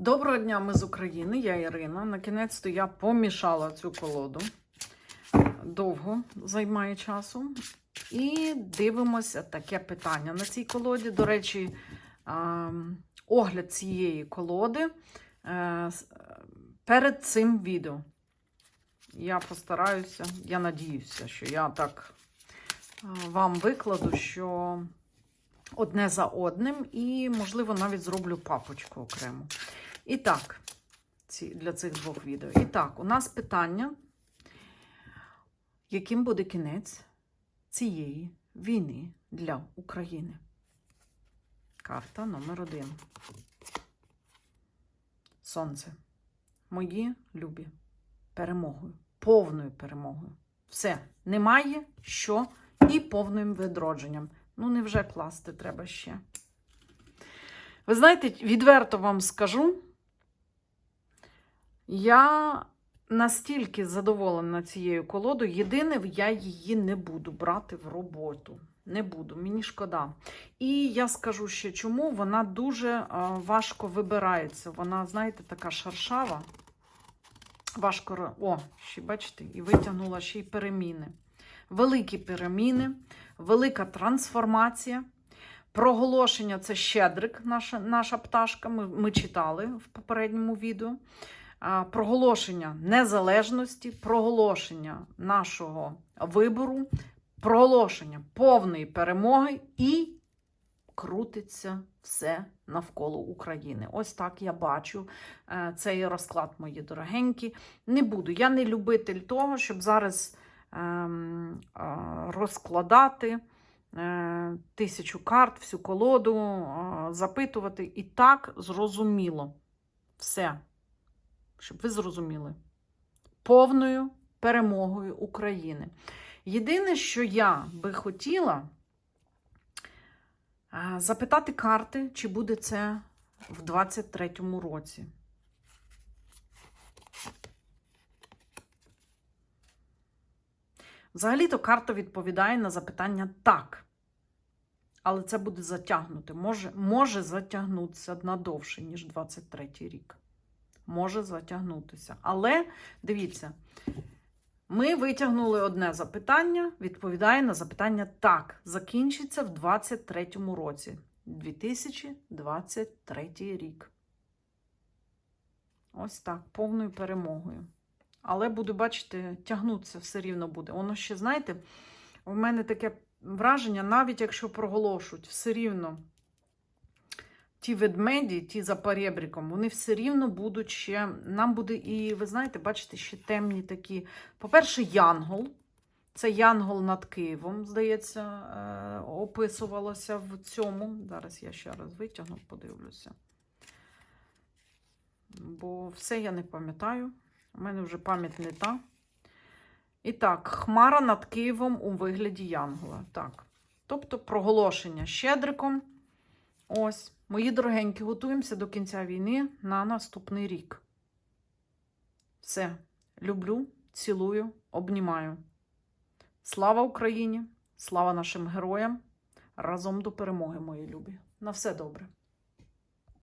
Доброго дня, ми з України, я Ірина. Накінець-то я помішала цю колоду. Довго займає часу. І дивимося таке питання на цій колоді. До речі, огляд цієї колоди е, перед цим відео. Я постараюся, я надіюся, що я так вам викладу, що одне за одним, і, можливо, навіть зроблю папочку окремо. І так, для цих двох відео. І так, у нас питання, яким буде кінець цієї війни для України? Карта номер один. Сонце. Мої любі. Перемогою. Повною перемогою. Все. Немає що і повним відродженням. Ну, невже класти треба ще? Ви знаєте, відверто вам скажу, я настільки задоволена цією колодою. Єдине, я її не буду брати в роботу. Не буду, мені шкода. І я скажу ще чому. Вона дуже важко вибирається. Вона, знаєте, така шаршава. Важко. О, ще бачите, і витягнула ще й переміни. Великі переміни, велика трансформація. Проголошення це щедрик, наша, наша пташка. Ми, ми читали в попередньому відео. Проголошення незалежності, проголошення нашого вибору, проголошення повної перемоги і крутиться все навколо України. Ось так я бачу е, цей розклад, мої дорогенькі. Не буду. Я не любитель того, щоб зараз ем, розкладати е, тисячу карт, всю колоду, запитувати. І так зрозуміло. Все. Щоб ви зрозуміли. Повною перемогою України. Єдине, що я би хотіла запитати карти, чи буде це в 23-му році. Взагалі-то карта відповідає на запитання так. Але це буде затягнути. Може, може затягнутися надовше, ніж 23-й рік. Може затягнутися. Але дивіться, ми витягнули одне запитання, відповідає на запитання так. Закінчиться в 23-му році. 2023 рік. Ось так, повною перемогою. Але буду бачити, тягнутися все рівно буде. Воно ще, знаєте, у мене таке враження, навіть якщо проголошують, все рівно ті ведмеді, ті за перебріком, вони все рівно будуть ще. Нам буде і, ви знаєте, бачите, ще темні такі. По-перше, Янгол. Це Янгол над Києвом, здається, е, описувалося в цьому. Зараз я ще раз витягну, подивлюся. Бо все я не пам'ятаю. У мене вже пам'ять не та. І так, хмара над Києвом у вигляді Янгола. Так. Тобто проголошення щедриком. Ось, мої дорогенькі, готуємося до кінця війни на наступний рік. Все. Люблю, цілую, обнімаю. Слава Україні! Слава нашим героям! Разом до перемоги, мої любі! На все добре!